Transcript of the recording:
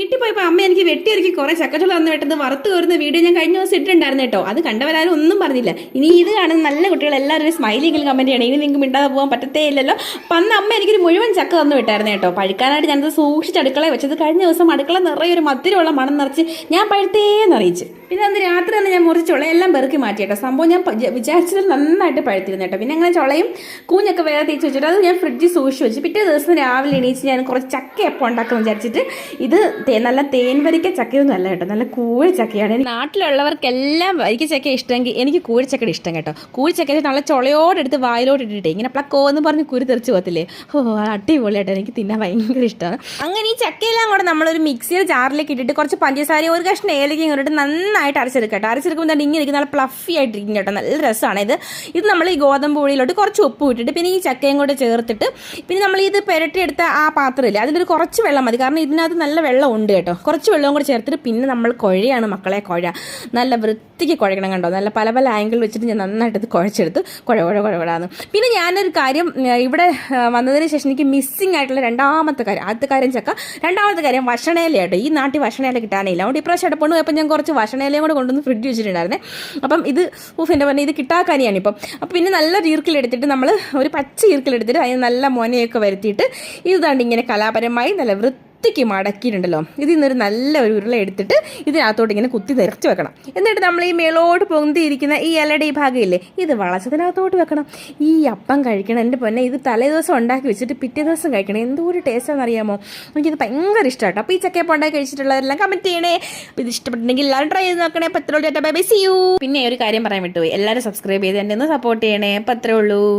വീട്ടിൽ പോയപ്പോൾ അമ്മ എനിക്ക് വെട്ടിയൊരുക്കി കുറെ ചക്കച്ചുള വന്ന് വെട്ടത് വറുത്ത് കോരുന്ന വീഡിയോ ഞാൻ കഴിഞ്ഞ ദിവസം ഇട്ടിട്ടുണ്ടായിരുന്നു കേട്ടോ. അത് കണ്ടവരാരും ഒന്നും പറഞ്ഞില്ല. ഇനി ഇത് കാണുന്ന നല്ല കുട്ടികൾ എല്ലാവരും സ്മൈലിംഗിൽ കമന്റ് ചെയ്യണം. ഇനി നിങ്ങൾക്ക് മിണ്ടാതെ പോകാൻ പറ്റത്തേ ഇല്ലല്ലോ. അപ്പം അന്ന് അമ്മ എനിക്കൊരു മുഴുവൻ ചക്ക തന്നു വിട്ടായിരുന്നു കേട്ടോ. പഴുക്കാനായിട്ട് ഞാനത് സൂക്ഷിച്ച് അടുക്കളയിൽ വെച്ചത് കഴിഞ്ഞ ദിവസം അടുക്കള നിറയെ ഒരു മധുരമുള്ള മണം നിറച്ച് ഞാൻ പഴുത്തേന്ന് അറിയിച്ചു. പിന്നെ അന്ന് രാത്രി തന്നെ ഞാൻ മുറിച്ച് ചുളയെല്ലാം പെറുക്കി മാറ്റി കേട്ടോ സംഭവം ഞാൻ വിചാരിച്ചത് നന്നായിട്ട് പഴുത്തിരുന്നു കേട്ടോ. പിന്നെ അങ്ങനെ ചുളയും കൂഞ്ഞൊക്കെ വേറെ തേച്ച് വെച്ചിട്ട് അത് ഞാൻ ഫ്രിഡ്ജിൽ സൂക്ഷിച്ച് വെച്ച്. പിറ്റേ ദിവസം രാവിലെ എണീച്ച് ഞാൻ കുറച്ച് ചക്ക എപ്പോൾ ഉണ്ടാക്കണം വിചാരിച്ചിട്ട് ഇത് നല്ല തേൻ വരിക്ക ചക്കയൊന്നും അല്ല കേട്ടോ. നല്ല കൂഴി ചക്കയാണ്. നാട്ടിലുള്ളവർക്കെല്ലാം വരിക്ക ചക്ക ഇഷ്ടമെങ്കിൽ എനിക്ക് കൂഴിച്ചക്കയുടെ ഇഷ്ടം കേട്ടോ. കൂഴിച്ചക്ക നല്ല ചുളയോടെടുത്ത് വായിലോട്ട് ഇട്ടിട്ട് ഇങ്ങനെ പ്ലക്കോ എന്ന് പറഞ്ഞ് കുരു തെറിച്ച് പോകത്തില്ലേ? ഓ അടിപൊളിയായിട്ട് എനിക്ക് തിന്നാൻ ഭയങ്കര ഇഷ്ടമാണ്. അങ്ങനെ ഈ ചക്കയെല്ലാം കൂടെ നമ്മളൊരു മിക്സിയിൽ ജാറിലേക്ക് ഇട്ടിട്ട് കുറച്ച് പഞ്ചസാര ഒരു കഷ്ണം ഏലക്കയും ഇട്ടിട്ട് നന്നായിട്ട് അരച്ചെടുക്കുക കേട്ടോ അരച്ചെടുക്കുമ്പോൾ തന്നെ ഇങ്ങനെ ഇരിക്കും. നല്ല പ്ലഫി ആയിട്ടിരിക്കും കേട്ടോ. നല്ല രസമാണ് ഇത്. ഇത് നമ്മൾ ഈ ഗോതമ്പ് പൊടിയിലോട്ട് കുറച്ച് ഉപ്പ് ഇട്ടിട്ട് പിന്നെ ഈ ചക്കയും കൂടെ ചേർത്തിട്ട് പിന്നെ നമ്മൾ ഇത് പുരട്ടിയെടുത്ത ആ പാത്രമില്ല അതിലൊരു കുറച്ച് വെള്ളം മതി. കാരണം ഇതിനകത്ത് നല്ല വെള്ളം ഉണ്ട് കേട്ടോ. കുറച്ച് വെള്ളവും കൂടെ ചേർത്തിട്ട് പിന്നെ നമ്മൾ കുഴയാണ് മക്കളെ കുഴ. നല്ല വൃത്തിക്ക് കുഴക്കണം കണ്ടോ? നല്ല പല പല ആംഗിൾ വെച്ചിട്ട് ഞാൻ നന്നായിട്ട് ഇത് കുഴച്ചെടുത്ത്. കുഴ കുഴ കുഴവിടാന്ന് പിന്നെ ഞാനൊരു കാര്യം ഇവിടെ വന്നതിന് ശേഷം എനിക്ക് മിസ്സിംഗ് ആയിട്ടുള്ള രണ്ടാമത്തെ കാര്യം ആദ്യത്തെ കാര്യം ചക്ക രണ്ടാമത്തെ കാര്യം വഷണേല കേട്ടോ ഈ നാട്ടിൽ വഷണേല കിട്ടാനില്ല. അതുകൊണ്ട് ഇപ്രാവശ്യം ഇടപ്പണ് പോയപ്പോൾ ഞാൻ കുറച്ച് വഷണേലയും കൂടെ കൊണ്ടുവന്ന് ഫ്രിഡ്ജ് വെച്ചിട്ടുണ്ടായിരുന്നേ. അപ്പം ഇത് ഊഫ് എന്റെ പറഞ്ഞ ഇത് കിട്ടാക്കാനിയാണ് ഇപ്പം. അപ്പം പിന്നെ നല്ല ഈർക്കിലെടുത്തിട്ട് നമ്മൾ ഒരു പച്ച ഈർക്കിലെടുത്തിട്ട് അതിന് നല്ല മൊനയൊക്കെ വരുത്തിയിട്ട് ഇതാണ്ട് ഇങ്ങനെ കലാപരമായി നല്ല വൃത്തിക്ക് മടക്കിയിട്ടുണ്ടല്ലോ. ഇതിൽ നിന്നൊരു നല്ല ഒരു ഉരുള എടുത്തിട്ട് ഇതിനകത്തോട്ട് ഇങ്ങനെ കുത്തി നിറച്ച് വെക്കണം. എന്നിട്ട് നമ്മൾ ഈ മേളോട്ട് പൊന്തിയിരിക്കുന്ന ഈ ഇലയുടെ ഈ ഭാഗമില്ലേ ഇത് വളച്ചതിനകത്തോട്ട് വെക്കണം. ഈ അപ്പം കഴിക്കണം. എന്റെ പൊന്നെ ഇത് തലേ ദിവസം ഉണ്ടാക്കി വെച്ചിട്ട് പിറ്റേ ദിവസം കഴിക്കണം. എന്തോ ഒരു ടേസ്റ്റാണെന്ന് അറിയാമോ? എനിക്കിത് ഭയങ്കര ഇഷ്ടമാട്ടോ അപ്പോൾ ഈ ചക്കയപ്പം ഉണ്ടാക്കി കഴിച്ചിട്ടുള്ളവരെല്ലാം കമന്റ് ചെയ്യണേ. അപ്പോൾ ഇത് ഇഷ്ടപ്പെട്ടെങ്കിൽ എല്ലാവരും ട്രൈ ചെയ്ത് നോക്കണേ. പത്രോ ചേട്ടാ ബൈ ബൈ സി യു പിന്നെ ഒരു കാര്യം പറയാൻ വിട്ടുപോയി. എല്ലാവരും സബ്സ്ക്രൈബ് ചെയ്ത് എന്നെ ഒന്ന് സപ്പോർട്ട് ചെയ്യണേ. പത്രേ ഉള്ളൂ.